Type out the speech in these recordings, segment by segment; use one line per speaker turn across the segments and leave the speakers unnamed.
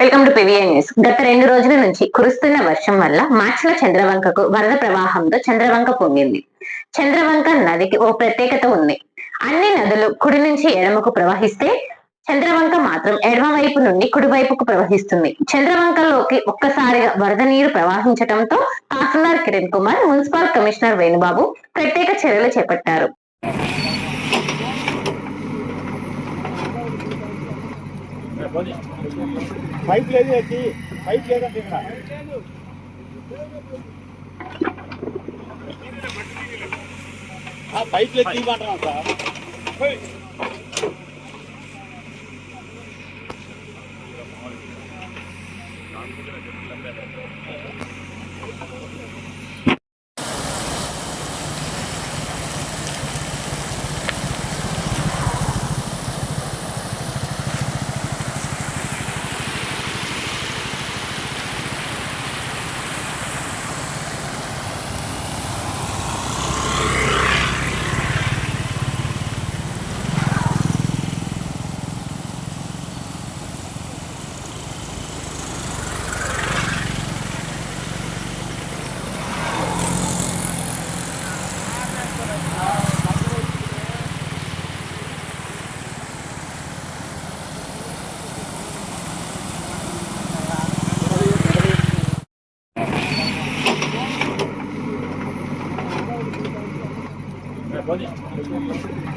Welcome to PVN news. గత రెండు రోజుల నుంచి కురుస్తున్న వర్షం వల్ల మార్చిల చంద్రవంకకు వరద ప్రవాహంతో చంద్రవంక పొంగింది. చంద్రవంక నదికి ఓ ప్రత్యేకత ఉంది. అన్ని నదులు కుడి నుంచి ఎడమకు ప్రవహిస్తే చంద్రవంక మాత్రం ఎడమ వైపు నుండి కుడివైపుకు ప్రవహిస్తుంది. చంద్రవంకలోకి ఒక్కసారిగా వరద నీరు ప్రవహించడంతో తహసీల్దార్ కిరణ్ కుమార్ మున్సిపల్ కమిషనర్ వేణుబాబు ప్రత్యేక చర్యలు చేపట్టారు.
పైప్ లేదు వచ్చి పైప్ లేదండి ఇక్కడ పైప్ లేదు తీయమంటున్నాం సార్ Thank you.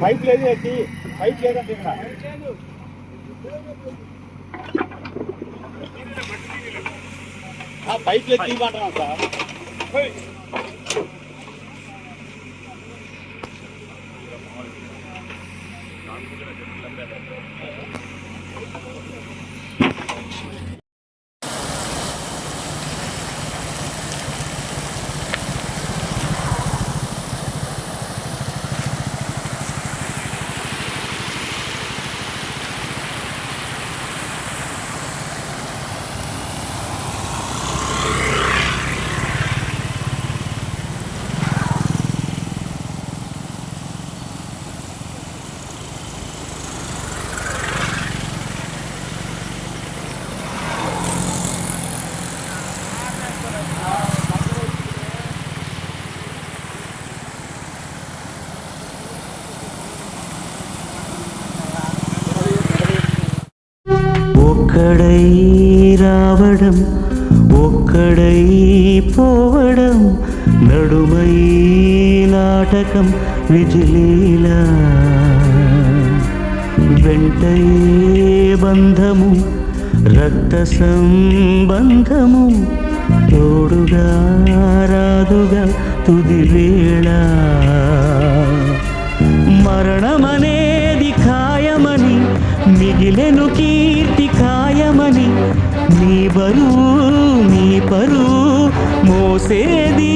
పైప్ లేదు ఎక్కి పైప్ లేదంటే ఇక్కడ పైప్ లేదు తీయమంటున్నాం సార్ Thank you.
ఒక్కడై రావడం ఒక్కడై పోవడం నడుమై నాటకం విజిలీలా వెంటై బంధము రక్త సంబంధము తోడుగా రాదుగా తుది వేళ. మరణమనేది ఖాయమని మిగిలెను కీర్తి నీ నీ పరు మోసేది.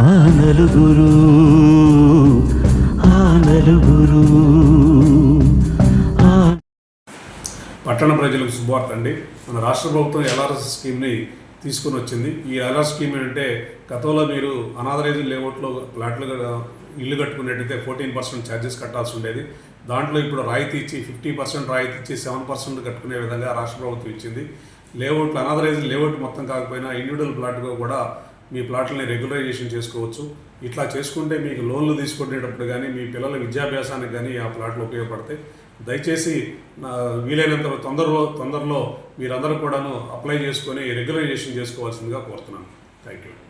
ఆ నలుగురు ఆ నలుగురు
పట్టణ ప్రజలకు శుభార్త అండి. మన రాష్ట్ర ప్రభుత్వం ఎల్ఆర్ఎస్ స్కీమ్ని తీసుకుని వచ్చింది. ఈ ఎల్ఆర్ఎస్ స్కీమ్ ఏంటంటే గతంలో మీరు అనాథరైజ్ లేఅవుట్లో ప్లాట్లు ఇల్లు కట్టుకున్నట్టయితే ఫోర్టీన్ పర్సెంట్ ఛార్జెస్ కట్టాల్సి ఉండేది. దాంట్లో ఇప్పుడు రాయితీ ఇచ్చి ఫిఫ్టీ పర్సెంట్ రాయితీ ఇచ్చి సెవెన్ పర్సెంట్ కట్టుకునే విధంగా రాష్ట్ర ప్రభుత్వం ఇచ్చింది. లేఅవుట్ అనాథరైజ్ లేఅవుట్ మొత్తం కాకపోయినా ఇండివిజువల్ ప్లాట్గా కూడా మీ ప్లాట్లని రెగ్యులరైజేషన్ చేసుకోవచ్చు. ఇట్లా చేసుకుంటే మీకు లోన్లు తీసుకునేటప్పుడు కానీ మీ పిల్లల విద్యాభ్యాసానికి కానీ ఆ ప్లాట్లు ఉపయోగపడతాయి. దయచేసి నా వీలైనంత తొందరలో తొందరలో మీరందరూ కూడాను అప్లై చేసుకొని రెగ్యులరైజేషన్ చేసుకోవాల్సిందిగా కోరుతున్నాను. Thank you